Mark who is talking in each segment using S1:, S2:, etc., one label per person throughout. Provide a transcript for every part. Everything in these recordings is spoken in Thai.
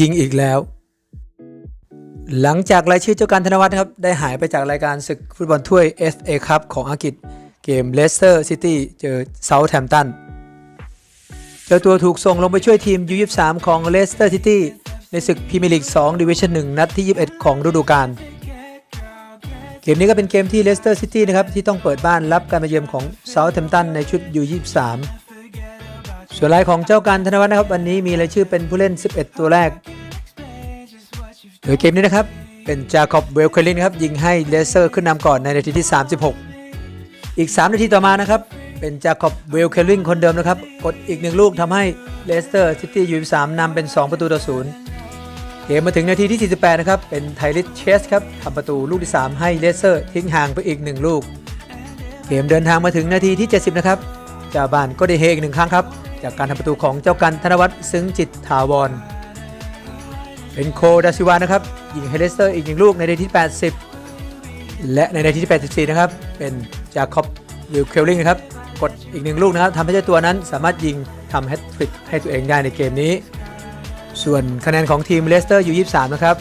S1: ยิงอีกแล้ว หลังจากรายชื่อเจ้าการธนวัฒน์นะครับ ได้หายไปจากรายการศึกฟุตบอลถ้วย FA คัพของอังกฤษเกมเลสเตอร์ซิตี้เจอเซาท์แฮมป์ตันเจ้าตัวถูกส่งลงไปช่วยทีม U23 ของเลสเตอร์ซิตี้ในศึกพรีเมียร์ลีก2ดิวิชั่น1นัดที่ 21 ของฤดูกาลเกมนี้ก็เป็นเกมที่เลสเตอร์ซิตี้นะครับที่ต้องเปิดบ้านรับการมาเยือนของเซาท์แฮมป์ตันในชุด U23 ส่วนรายของเจ้าการธนวัฒน์นะครับ วันนี้มีรายชื่อเป็นผู้เล่น 11 ตัวแรก โดยเกมนี้นะครับ เป็นจาคอบเวลเคลินครับ ยิงให้เลสเตอร์ขึ้นนำก่อนในนาทีที่ 36 อีก 3 นาทีต่อมานะครับ เป็นจาคอบเวลเคลินคนเดิมนะครับ กดอีกหนึ่งลูกทำให้เลสเตอร์ซิตี้ยูสามนำเป็น 2 ประตูต่อศูนย์เกมมาถึงนาทีที่ 48 นะครับ เป็นไทลิสเชสครับทำประตูลูกที่ 3 ให้เลสเตอร์ทิ้งห่างไปอีก 1 ลูก เกมเดินทางมาถึงนาทีที่ 70 นะครับจ้าบ้านก็ได้เฮอีกหนึ่งครั้งครับ จากการทำประตูของเจ้ากันธนวัฒน์ซึ้งจิตถาวร เป็นโคดาซิวานะครับยิงให้เลสเตอร์อีกหนึ่งลูกในนาทีที่ 80 และในนาทีที่ 84 นะครับ เป็นจาคอบวิลเคลลิงนะครับ กดอีกหนึ่งลูกนะครับทำให้เจ้าตัวนั้นสามารถยิงทำแฮตทริกให้ตัวเองได้ในเกมนี้ ส่วนคะแนนของทีมเลสเตอร์อยู่ 23 นะครับ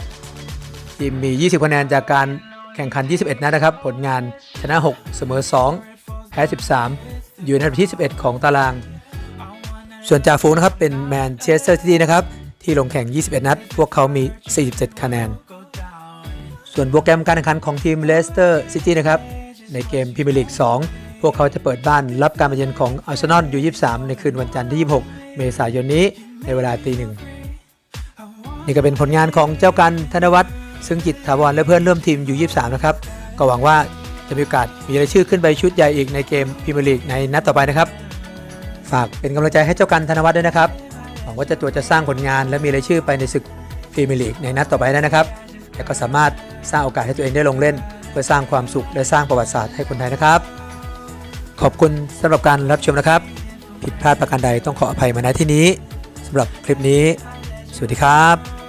S1: ทีมมี 20 คะแนนจากการแข่งขัน 21 นัดนะครับ ผลงานชนะ 6 เสมอ 2 แพ้ 13 อยู่ในอันดับที่ 11 ของตาราง ส่วนจ่าฝูงนะครับเป็นแมนเชสเตอร์ซิตี้นะครับที่ลงแข่ง 21 นัด พวกเขามี 47 คะแนน ส่วนโปรแกรมการแข่งขันของทีมเลสเตอร์ซิตี้นะครับในเกมพรีเมียร์ลีก 2 พวกเขาจะเปิดบ้านรับการมาเยือนของอาร์เซนอลยู23 ในคืนวันจันทร์ที่ 26 เมษายนนี้ในเวลาตีหนึ่งนี่ก็เป็นผลงานของเจ้ากันธนวัฒน์ซึ่งจิตถาวรและเพื่อนร่วมทีมอยู่23 นะครับ ก็หวังว่าจะมีโอกาสมีรายชื่อขึ้นไปชุดใหญ่อีกในเกมพรีเมียร์ลีกในนัดต่อไปนะครับ ฝากเป็นกำลังใจให้เจ้ากันธนวัฒน์ด้วยนะครับหวังว่าเจะตัวจะสร้างผลงาน และมีรายชื่อไปในศึกพรีเมียร์ลีกในนัดต่อไปได้นะครับแต่ก็สามารถสร้างโอกาสให้ตัวเองได้ลงเล่น เพื่อสร้างความสุขและสร้างประวัติศาสตร์ให้คนไทยนะครับ ขอบคุณสำหรับการรับชมนะครับ ผิดพลาดประการใดต้องขออภัยมาณที่นี้สำหรับคลิปนี้ สวัสดีครับ